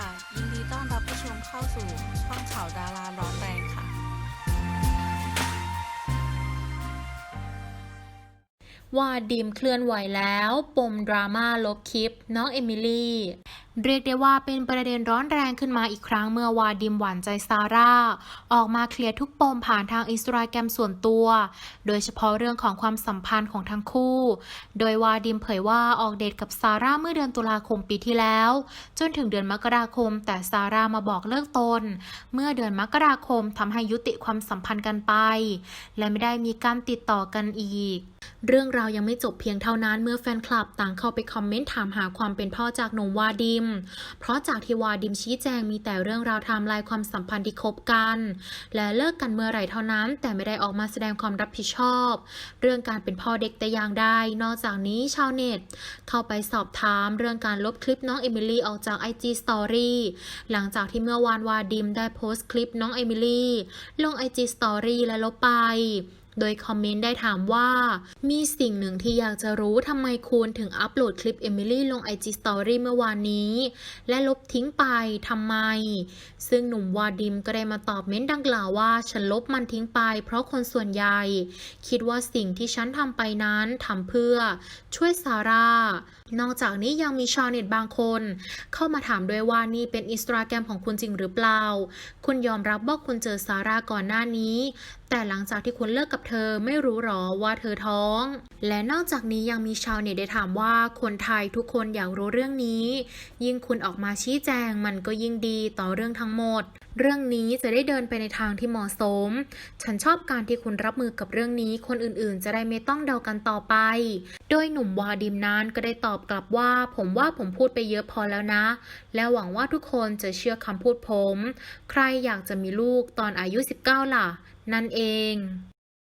ค่ะ ยินดีต้อนรับผู้ชมเข้าสู่ช่องข่าวดาราร้อนแรงค่ะ ว่าดิมเคลื่อนไหวแล้ว ปมดราม่าลบคลิป น้องเอมิลี่ เรียกได้ว่าเป็นประเด็นร้อนแรงขึ้นมาอีกครั้งเมื่อวาดิมหวานใจซาร่า ออกมาเคลียร์ทุกปมผ่านทางอินสตาแกรมส่วนตัว โดยเฉพาะเรื่องของความสัมพันธ์ของทั้งคู่ โดยวาดิมเผยว่าออกเดทกับซาร่าเมื่อเดือนตุลาคมปีที่แล้ว จนถึงเดือนมกราคม แต่ซาร่ามาบอกเลิกตน เมื่อเดือนมกราคมทำให้ยุติความสัมพันธ์กันไป และไม่ได้มีการติดต่อกันอีก เรื่องราวยังไม่จบเพียงเท่านั้นเมื่อแฟนคลับต่างเข้าไปคอมเมนต์ถามหาความเป็นพ่อจากหนุ่มวาดิมเพราะจากที่วาดิมชี้แจงมีแต่เรื่องราวไทม์ไลน์ความสัมพันธ์ที่คบกัน และเลิกกันเมื่อไหร่เท่านั้น แต่ไม่ได้ออกมาแสดงความรับผิดชอบ เรื่องการเป็นพ่อเด็กแต่อย่างใดนอกจากนี้ชาวเน็ต เข้าไปสอบถามเรื่องการลบคลิปน้องเอมิลี่ออกจาก IG Story หลังจากที่เมื่อวานวาดิมได้โพสต์คลิปน้องเอมิลี่ลง IG Story และลบไปโดยคอมเมนต์ได้ถามว่า มีสิ่งหนึ่งที่อยากจะรู้ทำไมคุณถึงอัปโหลดคลิปเอมิลี่ลง IG Story เมื่อวานนี้ และลบทิ้งไปทำไม ซึ่งหนุ่มวาดิมก็ได้มาตอบเม้นต์ดังกล่าวว่า ฉันลบมันทิ้งไป เพราะคนส่วนใหญ่ คิดว่าสิ่งที่ฉันทำไปนั้นทำเพื่อ ช่วยซาร่านอกจากนี้ยังมีชาวเน็ตบางคน เข้ามาถามด้วยว่านี่เป็นอินสตาแกรมของคุณจริงหรือเปล่า คุณยอมรับว่าคุณเจอซาร่าก่อนหน้านี้ แต่หลังจากที่คุณเลิกกับเธอไม่รู้หรอว่าเธอท้อง และนอกจากนี้ยังมีชาวเน็ตได้ถามว่าคนไทยทุกคนอยากรู้เรื่องนี้ ยิ่งคุณออกมาชี้แจงมันก็ยิ่งดีต่อเรื่องทั้งหมด เรื่องนี้จะได้เดินไปในทางที่เหมาะสม ฉันชอบการที่คุณรับมือกับเรื่องนี้คนอื่นๆ จะได้ไม่ต้องเดากันต่อไป โดยหนุ่มวาดิมนั้นก็ได้ตอบกลับว่า ผมว่าผมพูดไปเยอะพอแล้วนะ และหวังว่าทุกคนจะเชื่อคำพูดผม ใครอยากจะมีลูกตอนอายุ 19 ล่ะนั่นเอง